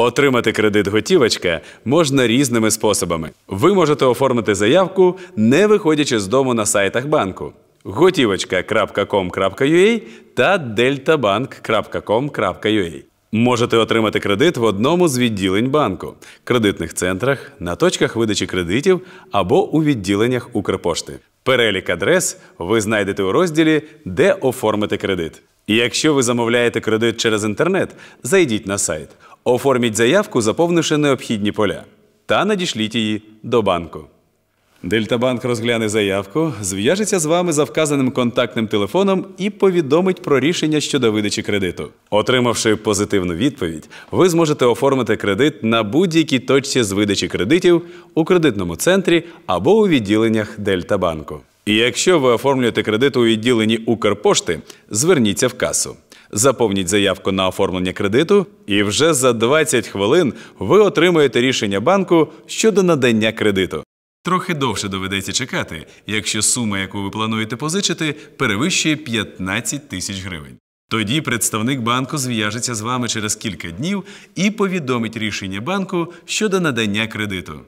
Отримати кредит готівочка можна різними способами. Ви можете оформити заявку, не виходячи з дому на сайтах банку готівочка.com.ua та deltabank.com.ua. Можете отримати кредит в одному з відділень банку, кредитних центрах, на точках видачі кредитів або у відділеннях Укрпошти. Перелік адрес ви знайдете у розділі Де оформити кредит. І якщо ви замовляєте кредит через інтернет, зайдіть на сайт, оформіть заявку, заповнивши необхідні поля, та надішліть її до банку. Дельтабанк розгляне заявку, зв'яжеться з вами за вказаним контактним телефоном і повідомить про рішення щодо видачі кредиту. Отримавши позитивну відповідь, ви зможете оформити кредит на будь-якій точці з видачі кредитів у кредитному центрі або у відділеннях Дельтабанку. І якщо ви оформлюєте кредит у відділенні Укрпошти, зверніться в касу. Заповніть заявку на оформлення кредиту, і вже за 20 хвилин ви отримаєте рішення банку щодо надання кредиту. Трохи довше доведеться чекати, якщо сума, яку ви плануєте позичити, перевищує 15 тисяч гривень. Тоді представник банку зв'яжеться з вами через кілька днів і повідомить рішення банку щодо надання кредиту.